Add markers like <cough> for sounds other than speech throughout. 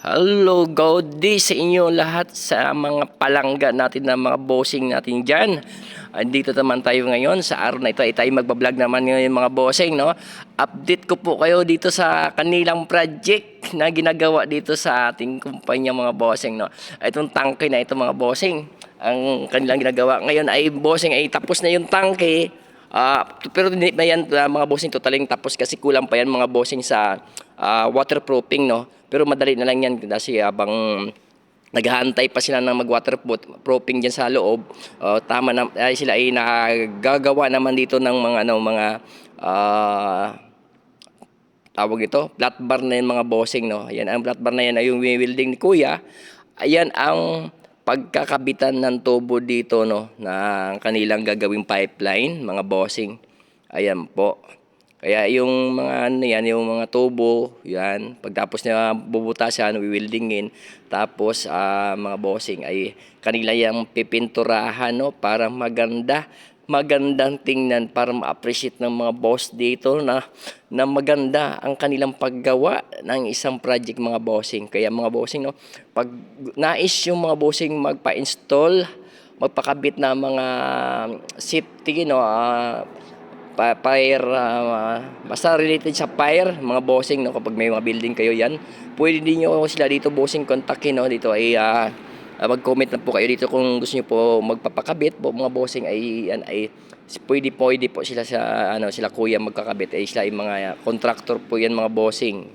Hello, good day sa inyo lahat sa mga palangga natin na mga bossing natin dyan. Andito naman tayo ngayon sa araw na ito ay tayo magbablog naman ngayon mga bossing, no? Update ko po kayo dito sa kanilang project na ginagawa dito sa ating kumpanya mga bossing, no? Itong tangke na ito mga bossing, ang kanilang ginagawa. Ngayon ay bossing ay tapos na yung tangke. Ah, pero hindi na yan ah, mga bossing totaling tapos kasi kulang pa yan mga bossing sa ah, waterproofing no. Pero madali na lang yan kasi habang naghahantay pa sila ng mag-waterproofing diyan sa loob. ah, tama na ay sila ay nagagawa naman dito ng mga ano mga ah, tawag ito, flat bar na yan mga bossing, no? Ayan, ang flat bar na yan ay yung wielding ni Kuya. Ayan ang pagkakabitan ng tubo dito, no? Na kanilang gagawing pipeline, mga bossing. Ayan po. Kaya yung mga ano yan, yung mga tubo, yan, pagtapos na bubutasan, wiwildingin, tapos ah, mga bossing ay kanila yung pipinturahan, no? Para maganda magandang tingnan para ma-appreciate ng mga boss dito na na maganda ang kanilang paggawa ng isang project mga bossing. Kaya mga bossing no, pag nais yung mga bossing magpa-install, magpakabit na mga safety no, ah, pa- fire ah, basta related sa fire mga bossing no kapag may mga building kayo yan pwede din nyo sila dito bossing kontakin no dito ay ah, mag-comment na po kayo dito kung gusto niyo po magpapakabit po mga bossing ay yan ay pwede pwede po sila sa ano sila kuya magkakabit ay sila ay mga contractor po yan mga bossing.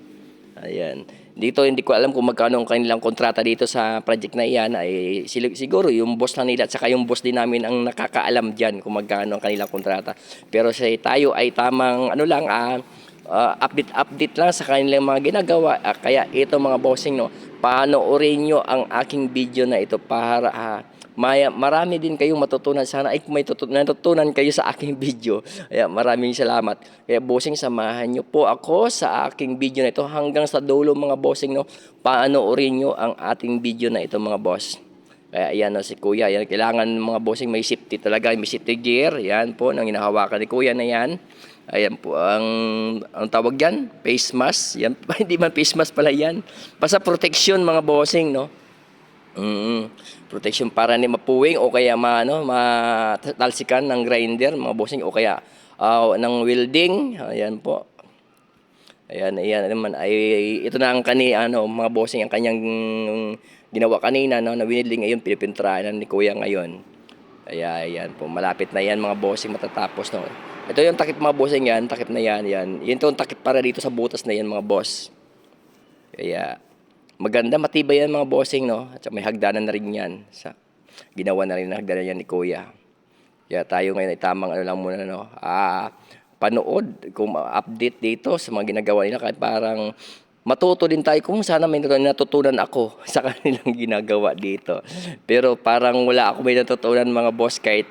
Ayan dito hindi ko alam kung magkano ang kanilang kontrata dito sa project na iyan. Ay siguro yung boss na nila at saka yung boss din namin ang nakakaalam diyan kung magkano ang kanilang kontrata. Pero sa tayo ay tamang ano lang ah uh, update update lang sa kanilang mga ginagawa. Ah, kaya ito mga bossing no panoorin nyo ang aking video na ito para ah, maya, marami din kayong matutunan. Sana ay kung may tutu- natutunan kayo sa aking <laughs> video. Kaya maraming salamat. Kaya bossing samahan nyo po ako sa aking video na ito. Hanggang sa dulo mga bossing no? Panoorin nyo ang ating video na ito mga boss. Kaya ayan no, si Kuya, yan, kailangan mga bossing may safety talaga, may safety gear, yan po, nang hinahawakan ni Kuya na yan. Ayan po, ang, ang tawag yan, face mask, yan, <laughs> hindi man face mask pala yan. Basta protection mga bossing, no? Mm, protection para ni mapuwing o kaya ma, ano, matalsikan ng grinder, mga bossing, o kaya ah, ng welding, ayan po. Ayan, ayan naman ay ito na ang kani ano mga bossing ang kanyang ginawa kanina no na winidling ngayon pinipintrahan ni Kuya ngayon. Kaya ayan po malapit na yan mga bossing matatapos no. Ito yung takip mga bossing yan, takip na yan, yan. Yan yung takip para dito sa butas na yan mga boss. Kaya maganda matibay yan mga bossing no. At may hagdanan na rin yan sa ginawa na rin ng hagdanan yan ni Kuya. Kaya tayo ngayon ay tamang ano lang muna no. Ah, panood kung update dito sa mga ginagawa nila kahit parang matuto din tayo kung sana may natutunan ako <laughs> sa kanilang ginagawa dito. Pero parang wala ako may natutunan mga boss kahit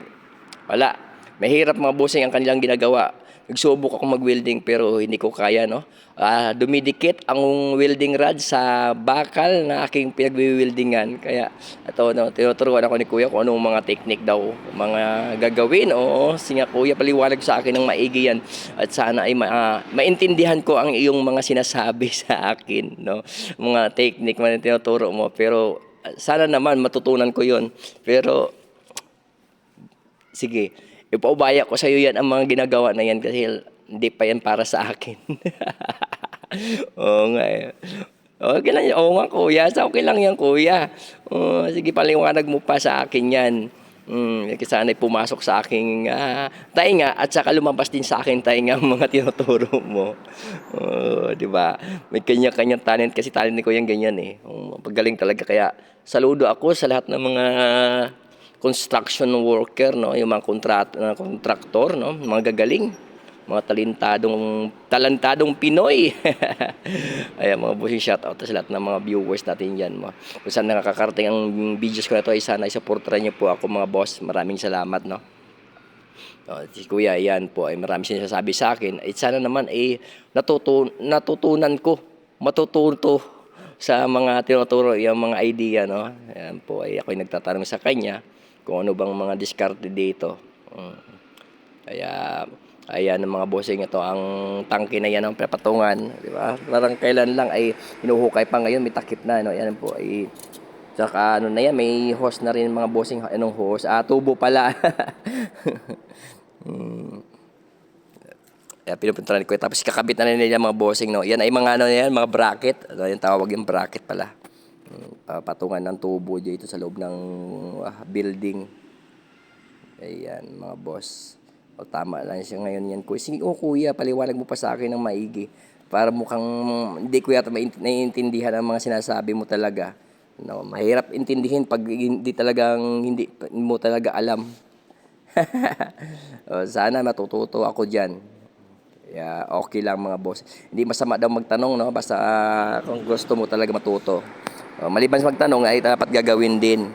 wala. Mahirap mga bossing ang kanilang ginagawa. Nagsubok ako mag-welding pero hindi ko kaya no. Ah, dumidikit ang welding rod sa bakal na aking pinagwi-weldingan. Kaya ito no, tinuturuan ako ni Kuya kung anong mga technique daw, mga gagawin. Oo, singa Kuya paliwanag sa akin ng maigi yan at sana ay ma- ah, maintindihan ko ang iyong mga sinasabi <laughs> sa akin, no. Mga technique man tinuturo mo pero ah, sana naman matutunan ko 'yon. Pero sige, ipaubaya ko sa iyo yan ang mga ginagawa na yan kasi hindi pa yan para sa akin. <laughs> Oo nga eh. Okay lang yan. Oo nga kuya. Sa okay lang yan kuya. Oo, sige paliwanag mo pa sa akin yan. Mm, sana'y pumasok sa aking ah, tainga at saka lumabas din sa akin tainga ang mga <laughs> tinuturo mo. Oo, di ba? May kanya-kanyang talent kasi talent ni Kuya ganyan eh. Um, pagaling talaga kaya saludo ako sa lahat ng mga construction worker, no, yung mga kontrat na kontraktor, no, mga gagaling, mga talentadong talentadong Pinoy. <laughs> Ayan, mga bossing shout out sa lahat ng mga viewers natin diyan, mo. Kung saan nakakarating ang videos ko na to, ay sana i-supportan niyo po ako mga boss. Maraming salamat, no. Oh, si Kuya, yan po ay marami sinasabi sa akin. Ay sana naman ay natutu natutunan ko, matututo sa mga tinuturo yung mga idea no. Ayan po ay ako'y nagtatanong sa kanya kung ano bang mga diskarte dito. Mm. Kaya Ayan ang mga bossing ito ang tangke na yan ng patungan, di ba? Parang kailan lang ay hinuhukay pa ngayon may takip na no. Yan po ay Tsaka ano na yan, may hose na rin mga bossing. Anong hose? Ah, tubo pala. <laughs> hmm. Kaya pinupuntahan ko. Tapos kakabit na rin nila mga bossing. No? Yan ay mga ano yan, mga bracket. Ano yung tawag yung bracket pala. Hmm, Papatungan ng tubo dito sa loob ng ah, building. Ayan, mga boss. O tama lang siya ngayon yan. Kuya, sige, oh kuya, paliwanag mo pa sa akin ng maigi. Para mukhang hindi ko yata naiintindihan ang mga sinasabi mo talaga. No, mahirap intindihin pag hindi talagang hindi mo talaga alam. <laughs> o, sana matututo ako diyan. Kaya okay lang mga boss. Hindi masama daw magtanong no basta ah, kung gusto mo talaga matuto. O, maliban sa magtanong ay dapat gagawin din.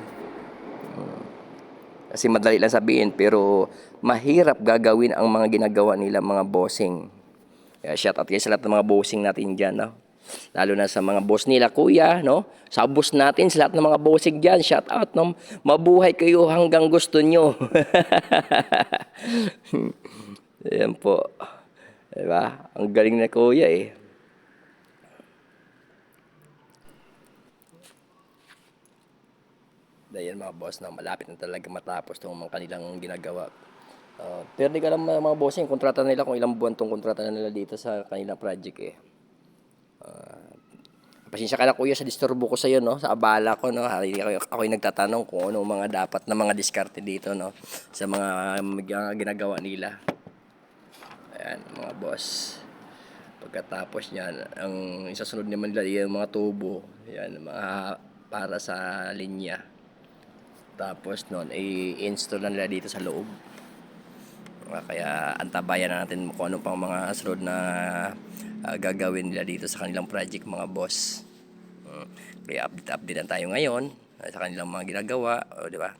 Kasi madali lang sabihin pero mahirap gagawin ang mga ginagawa nila mga bossing. Kaya shout out kayo sa lahat ng mga bossing natin dyan, no? Lalo na sa mga boss nila, kuya, no? Sa boss natin, sa lahat ng mga bossing dyan, shout out, no? Mabuhay kayo hanggang gusto nyo. <laughs> Ayan po. Diba? Ang galing na kuya eh. Dahil mga boss na malapit na talaga matapos itong mga kanilang ginagawa. Uh, pero di ka alam mga mga bossing, kontrata nila kung ilang buwan tong kontrata na nila dito sa kanilang project eh. Uh, pasensya ka na kuya sa disturbo ko sa iyo no, sa abala ko no. Ako ako yung nagtatanong kung ano mga dapat na mga diskarte dito no sa mga, mga ginagawa nila. Ayan, mga boss. Pagkatapos niyan, ang isasunod naman nila yung mga tubo. Yan, mga para sa linya. Tapos noon, i-install na nila dito sa loob. Ah, Kaya antabayan na natin kung ano pang mga sunod na ah, gagawin nila dito sa kanilang project mga boss. Mm. Kaya update-update na tayo ngayon ah, sa kanilang mga ginagawa. O, di ba?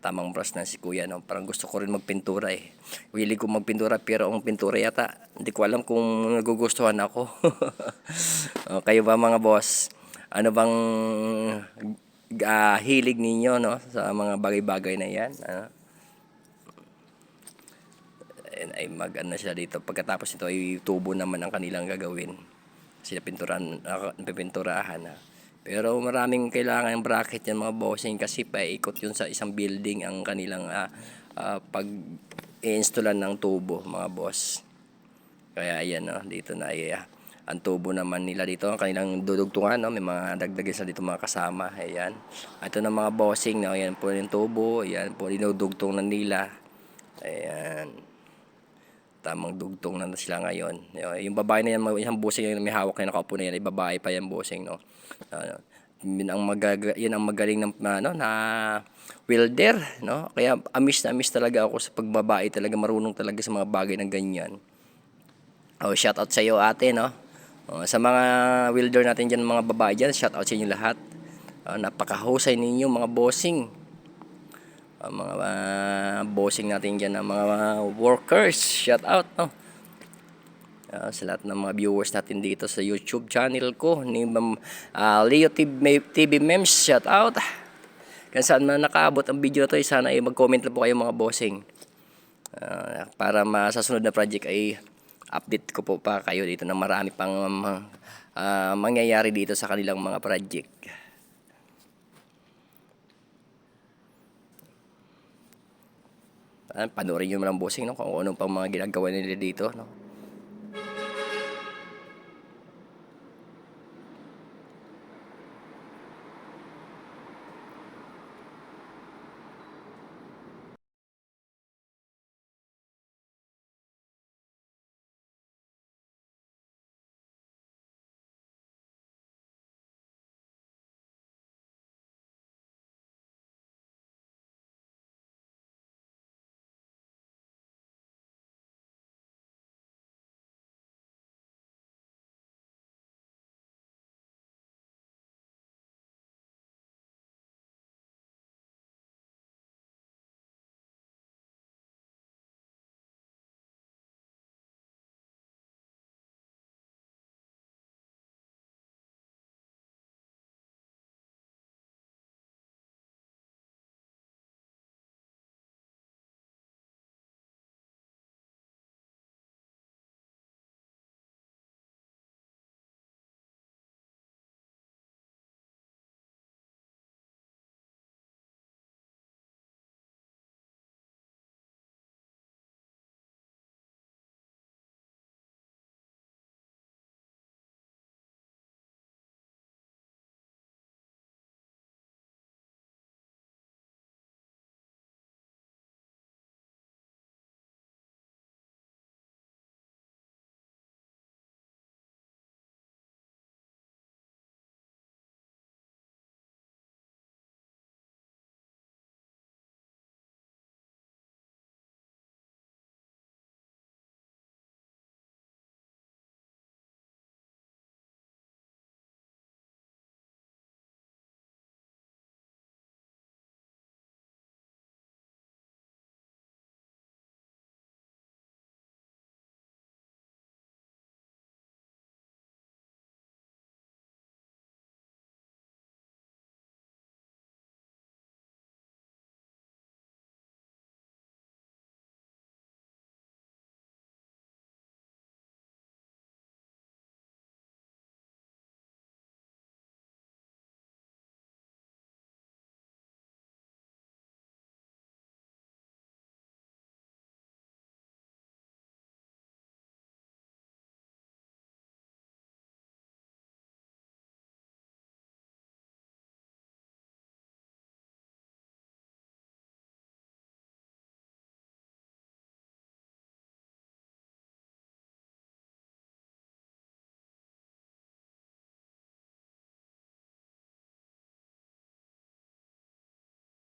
Tamang brush na si kuya. No? Parang gusto ko rin magpintura eh. Willing ko magpintura pero ang pintura yata, hindi ko alam kung nagugustuhan ako. <laughs> O, kayo ba mga boss? Ano bang ah, hilig ninyo no sa mga bagay-bagay na yan? Ano? Ayan, ay mag ano sila dito. Pagkatapos ito ay tubo naman ang kanilang gagawin. Sila pinturan, uh, pipinturahan na. Pero maraming kailangan ng bracket yan mga bossing kasi paikot yun sa isang building ang kanilang ah, ah, pag i-installan ng tubo mga boss. Kaya ayan no, dito na ay ah, ang tubo naman nila dito, ang kanilang dudugtungan, no? may mga dagdagan sa dito mga kasama. Ayan. Ito na mga bossing, no? ayan po yung tubo, ayan po dinudugtong na nila. Ayan tamang dugtong na sila ngayon. Yung babae na yan, isang busing yung may hawak na nakaupo na yan, ay babae pa yan busing, no. Uh, yun ang magaga, yun ang magaling ng ano na welder, no. Kaya amis na amis talaga ako sa pagbabae talaga marunong talaga sa mga bagay ng ganyan. Oh, shout out sa iyo ate, no. Oh, sa mga welder natin diyan, mga babae diyan, shout out sa inyo lahat. Uh, napakahusay ninyo mga bossing ang mga uh, bossing natin dyan, ang mga workers, shout out, no? Uh, sa lahat ng mga viewers natin dito sa YouTube channel ko, ni Ma'am uh, Leo TV, Memes, shout out. Kung saan man nakaabot ang video na to, eh, sana ay mag-comment lang po kayo mga bossing. Uh, para ma sa sunod na project ay update ko po pa kayo dito na marami pang uh, mangyayari dito sa kanilang mga project. Ah, panoorin nyo naman ang bossing no? kung ano pang mga ginagawa nila dito. No?